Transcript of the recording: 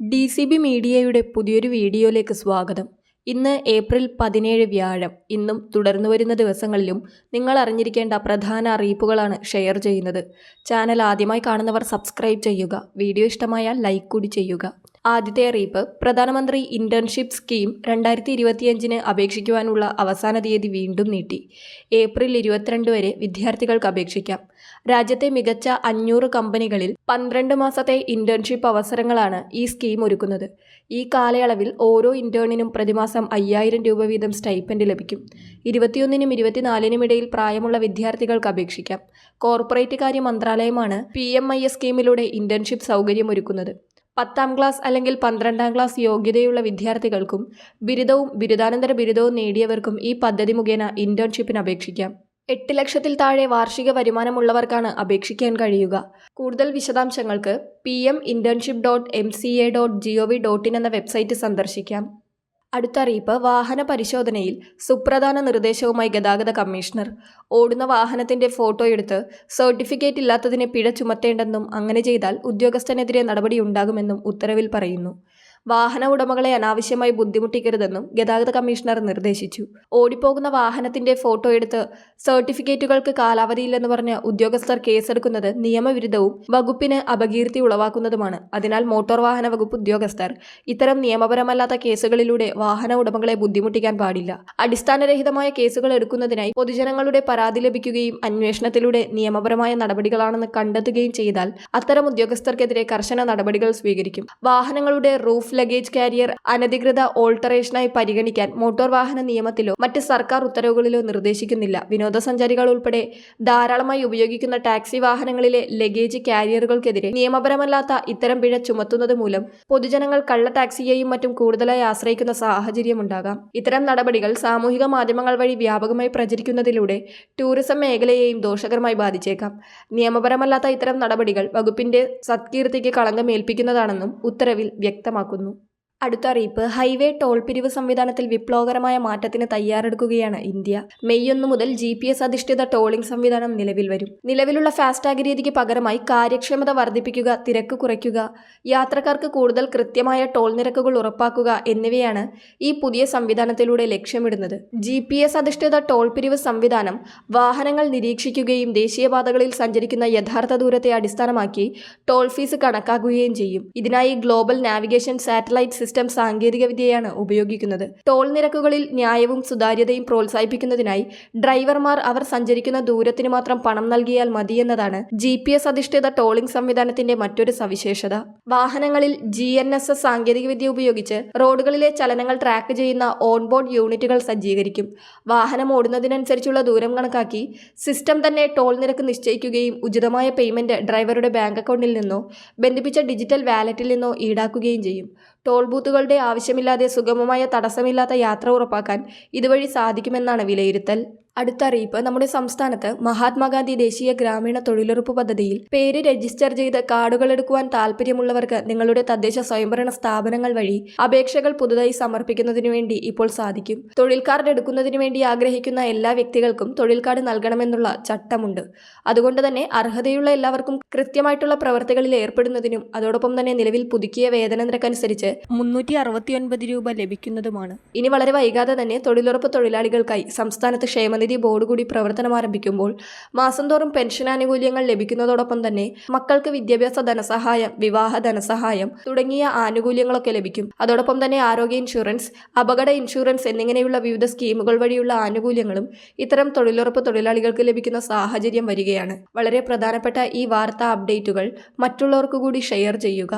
D C B മീഡിയയുടെ പുതിയൊരു വീഡിയോയിലേക്ക് സ്വാഗതം. ഇന്ന് ഏപ്രിൽ പതിനേഴ് വ്യാഴം. ഇന്നും തുടർന്നു വരുന്ന ദിവസങ്ങളിലും നിങ്ങൾ അറിഞ്ഞിരിക്കേണ്ട പ്രധാന അറിയിപ്പുകളാണ് ഷെയർ ചെയ്യുന്നത്. ചാനൽ ആദ്യമായി കാണുന്നവർ സബ്സ്ക്രൈബ് ചെയ്യുക. വീഡിയോ ഇഷ്ടമായാൽ ലൈക്ക് കൂടി ചെയ്യുക. ആദ്യത്തെ അറിയിപ്പ് പ്രധാനമന്ത്രി ഇന്റേൺഷിപ്പ് സ്കീം രണ്ടായിരത്തി ഇരുപത്തിയഞ്ചിന് അപേക്ഷിക്കുവാനുള്ള അവസാന തീയതി വീണ്ടും നീട്ടി. ഏപ്രിൽ ഇരുപത്തിരണ്ട് വരെ വിദ്യാർത്ഥികൾക്ക് അപേക്ഷിക്കാം. രാജ്യത്തെ മികച്ച അഞ്ഞൂറ് കമ്പനികളിൽ പന്ത്രണ്ട് മാസത്തെ ഇന്റേൺഷിപ്പ് അവസരങ്ങളാണ് ഈ സ്കീം ഒരുക്കുന്നത്. ഈ കാലയളവിൽ ഓരോ ഇന്റേണിനും പ്രതിമാസം അയ്യായിരം രൂപ വീതം സ്റ്റൈപ്പൻഡ് ലഭിക്കും. ഇരുപത്തിയൊന്നിനും ഇരുപത്തിനാലിനും ഇടയിൽ പ്രായമുള്ള വിദ്യാർത്ഥികൾക്ക് അപേക്ഷിക്കാം. കോർപ്പറേറ്റ് കാര്യ മന്ത്രാലയമാണ് പി എം ഐ എസ് സ്കീമിലൂടെ ഇന്റേൺഷിപ്പ് സൗകര്യമൊരുക്കുന്നത് പത്താം ക്ലാസ് അല്ലെങ്കിൽ പന്ത്രണ്ടാം ക്ലാസ് യോഗ്യതയുള്ള വിദ്യാർത്ഥികൾക്കും ബിരുദവും ബിരുദാനന്തര ബിരുദവും നേടിയവർക്കും ഈ പദ്ധതി മുഖേന ഇന്റേൺഷിപ്പിന് അപേക്ഷിക്കാം. എട്ട് ലക്ഷത്തിൽ താഴെ വാർഷിക വരുമാനമുള്ളവർക്കാണ് അപേക്ഷിക്കാൻ കഴിയുക. കൂടുതൽ വിശദാംശങ്ങൾക്ക് P M internship dot M C A dot G O V dot in എന്ന വെബ്സൈറ്റ് സന്ദർശിക്കാം. അടുത്ത അറിയിപ്പ് വാഹന പരിശോധനയിൽ സുപ്രധാന നിർദ്ദേശവുമായി ഗതാഗത കമ്മീഷണർ. ഓടുന്ന വാഹനത്തിന്റെ ഫോട്ടോ എടുത്ത് സർട്ടിഫിക്കറ്റ് ഇല്ലാത്തതിനെ പിഴ ചുമത്തേണ്ടെന്നും അങ്ങനെ ചെയ്താൽ ഉദ്യോഗസ്ഥനെതിരെ നടപടിയുണ്ടാകുമെന്നും ഉത്തരവിൽ പറയുന്നു. വാഹന ഉടമകളെ അനാവശ്യമായി ബുദ്ധിമുട്ടിക്കരുതെന്നും ഗതാഗത കമ്മീഷണർ നിർദ്ദേശിച്ചു. ഓടിപ്പോകുന്ന വാഹനത്തിന്റെ ഫോട്ടോ എടുത്ത് സർട്ടിഫിക്കറ്റുകൾക്ക് കാലാവധിയില്ലെന്ന് പറഞ്ഞ് ഉദ്യോഗസ്ഥർ കേസെടുക്കുന്നത് നിയമവിരുദ്ധവും വകുപ്പിന് അപകീർത്തി ഉളവാക്കുന്നതുമാണ്. അതിനാൽ മോട്ടോർ വാഹന വകുപ്പ് ഉദ്യോഗസ്ഥർ ഇത്തരം നിയമപരമല്ലാത്ത കേസുകളിലൂടെ വാഹന ഉടമകളെ ബുദ്ധിമുട്ടിക്കാൻ പാടില്ല. അടിസ്ഥാനരഹിതമായ കേസുകൾ എടുക്കുന്നതിനായി പൊതുജനങ്ങളുടെ പരാതി ലഭിക്കുകയും അന്വേഷണത്തിലൂടെ നിയമപരമായ നടപടികളാണെന്ന് കണ്ടെത്തുകയും ചെയ്താൽ അത്തരം ഉദ്യോഗസ്ഥർക്കെതിരെ കർശന നടപടികൾ സ്വീകരിക്കും. വാഹനങ്ങളുടെ റൂഫ് ലഗേജ് കാരിയർ അനധികൃത ഓൾട്ടറേഷനായി പരിഗണിക്കാൻ മോട്ടോർ വാഹന നിയമത്തിലോ മറ്റ് സർക്കാർ ഉത്തരവുകളിലോ നിർദ്ദേശിക്കുന്നില്ല. വിനോദസഞ്ചാരികൾ ഉൾപ്പെടെ ധാരാളമായി ഉപയോഗിക്കുന്ന ടാക്സി വാഹനങ്ങളിലെ ലഗേജ് കാരിയറുകൾക്കെതിരെ നിയമപരമല്ലാത്ത ഇത്തരം പിഴ ചുമത്തുന്നത് മൂലം പൊതുജനങ്ങൾ കള്ള ടാക്സിയെയും മറ്റും കൂടുതലായി ആശ്രയിക്കുന്ന സാഹചര്യമുണ്ടാകാം ഇത്തരം നടപടികൾ സാമൂഹിക മാധ്യമങ്ങൾ വഴി വ്യാപകമായി പ്രചരിക്കുന്നതിലൂടെ ടൂറിസം മേഖലയെയും ദോഷകരമായി ബാധിച്ചേക്കാം. നിയമപരമല്ലാത്ത ഇത്തരം നടപടികൾ വകുപ്പിന്റെ സത്കീർത്തിക്ക് കളങ്കമേൽപ്പിക്കുന്നതാണെന്നും ഉത്തരവിൽ വ്യക്തമാക്കുന്നു. അടുത്ത അറിയിപ്പ് ഹൈവേ ടോൾ പിരിവ് സംവിധാനത്തിൽ വിപ്ലവകരമായ മാറ്റത്തിന് തയ്യാറെടുക്കുകയാണ് ഇന്ത്യ. മെയ് ഒന്ന് മുതൽ ജി പി എസ് അധിഷ്ഠിത ടോളിംഗ് സംവിധാനം നിലവിൽ വരും. നിലവിലുള്ള ഫാസ്ടാഗ് രീതിക്ക് പകരമായി കാര്യക്ഷമത വർദ്ധിപ്പിക്കുക തിരക്ക് കുറയ്ക്കുക യാത്രക്കാർക്ക് കൂടുതൽ കൃത്യമായ ടോൾ നിരക്കുകൾ ഉറപ്പാക്കുക എന്നിവയാണ് ഈ പുതിയ സംവിധാനത്തിലൂടെ ലക്ഷ്യമിടുന്നത്. ജി പി എസ് അധിഷ്ഠിത ടോൾ പിരിവ് സംവിധാനം വാഹനങ്ങൾ നിരീക്ഷിക്കുകയും ദേശീയപാതകളിൽ സഞ്ചരിക്കുന്ന യഥാർത്ഥ ദൂരത്തെ അടിസ്ഥാനമാക്കി ടോൾ ഫീസ് കണക്കാക്കുകയും ചെയ്യും. ഇതിനായി ഗ്ലോബൽ നാവിഗേഷൻ സാറ്റലൈറ്റ് സിസ്റ്റം സാങ്കേതിക വിദ്യയാണ് ഉപയോഗിക്കുന്നത്. ടോൾ നിരക്കുകളിൽ ന്യായവും സുതാര്യതയും പ്രോത്സാഹിപ്പിക്കുന്നതിനായി ഡ്രൈവർമാർ അവർ സഞ്ചരിക്കുന്ന ദൂരത്തിന് മാത്രം പണം നൽകിയാൽ മതിയെന്നതാണ് ജി പി എസ് അധിഷ്ഠിത ടോളിംഗ് സംവിധാനത്തിന്റെ മറ്റൊരു സവിശേഷത. വാഹനങ്ങളിൽ ജി എൻ എസ് എസ് സാങ്കേതികവിദ്യ ഉപയോഗിച്ച് റോഡുകളിലെ ചലനങ്ങൾ ട്രാക്ക് ചെയ്യുന്ന ഓൺബോർഡ് യൂണിറ്റുകൾ സജ്ജീകരിക്കും. വാഹനം ഓടുന്നതിനനുസരിച്ചുള്ള ദൂരം കണക്കാക്കി സിസ്റ്റം തന്നെ ടോൾ നിരക്ക് നിശ്ചയിക്കുകയും ഉചിതമായ പേയ്മെന്റ് ഡ്രൈവറുടെ ബാങ്ക് അക്കൗണ്ടിൽ നിന്നോ ബന്ധിപ്പിച്ച ഡിജിറ്റൽ വാലറ്റിൽ നിന്നോ ഈടാക്കുകയും ചെയ്യും. ടോൾ ബൂത്തുകളുടെ ആവശ്യമില്ലാതെ സുഗമമായ തടസ്സമില്ലാത്ത യാത്ര ഉറപ്പാക്കാൻ ഇതുവഴി സാധിക്കുമെന്നാണ് വിലയിരുത്തൽ. അടുത്ത അറിയിപ്പ്. നമ്മുടെ സംസ്ഥാനത്ത് മഹാത്മാഗാന്ധി ദേശീയ ഗ്രാമീണ തൊഴിലുറപ്പ് പദ്ധതിയിൽ പേര് രജിസ്റ്റർ ചെയ്ത് കാർഡുകൾ എടുക്കുവാൻ താല്പര്യമുള്ളവർക്ക് നിങ്ങളുടെ തദ്ദേശ സ്വയംഭരണ സ്ഥാപനങ്ങൾ വഴി അപേക്ഷകൾ പുതുതായി സമർപ്പിക്കുന്നതിനു വേണ്ടി ഇപ്പോൾ സാധിക്കും. തൊഴിൽ കാർഡ് എടുക്കുന്നതിന് വേണ്ടി ആഗ്രഹിക്കുന്ന എല്ലാ വ്യക്തികൾക്കും തൊഴിൽ കാർഡ് നൽകണമെന്നുള്ള ചട്ടമുണ്ട്. അതുകൊണ്ട് തന്നെ അർഹതയുള്ള എല്ലാവർക്കും കൃത്യമായിട്ടുള്ള പ്രവർത്തികളിൽ ഏർപ്പെടുന്നതിനും അതോടൊപ്പം തന്നെ നിലവിൽ പുതുക്കിയ വേതന നിരക്കനുസരിച്ച് മുന്നൂറ്റി അറുപത്തിയൊൻപത് രൂപ ലഭിക്കുന്നതുമാണ്. ഇനി വളരെ വൈകാതെ തന്നെ തൊഴിലുറപ്പ് തൊഴിലാളികൾക്കായി സംസ്ഥാനത്ത് ക്ഷേമനിധി ബോർഡ് കൂടി പ്രവർത്തനം ആരംഭിക്കുമ്പോൾ മാസം തോറും പെൻഷൻ ആനുകൂല്യങ്ങൾ ലഭിക്കുന്നതോടൊപ്പം തന്നെ മക്കൾക്ക് വിദ്യാഭ്യാസ ധനസഹായം വിവാഹ ധനസഹായം തുടങ്ങിയ ആനുകൂല്യങ്ങളൊക്കെ ലഭിക്കും. അതോടൊപ്പം തന്നെ ആരോഗ്യ ഇൻഷുറൻസ് അപകട ഇൻഷുറൻസ് എന്നിങ്ങനെയുള്ള വിവിധ സ്കീമുകൾ വഴിയുള്ള ആനുകൂല്യങ്ങളും ഇത്തരം തൊഴിലുറപ്പ് തൊഴിലാളികൾക്ക് ലഭിക്കുന്ന സാഹചര്യം വരികയാണ്. വളരെ പ്രധാനപ്പെട്ട ഈ വാർത്താ അപ്ഡേറ്റുകൾ മറ്റുള്ളവർക്ക് കൂടി ഷെയർ ചെയ്യുക.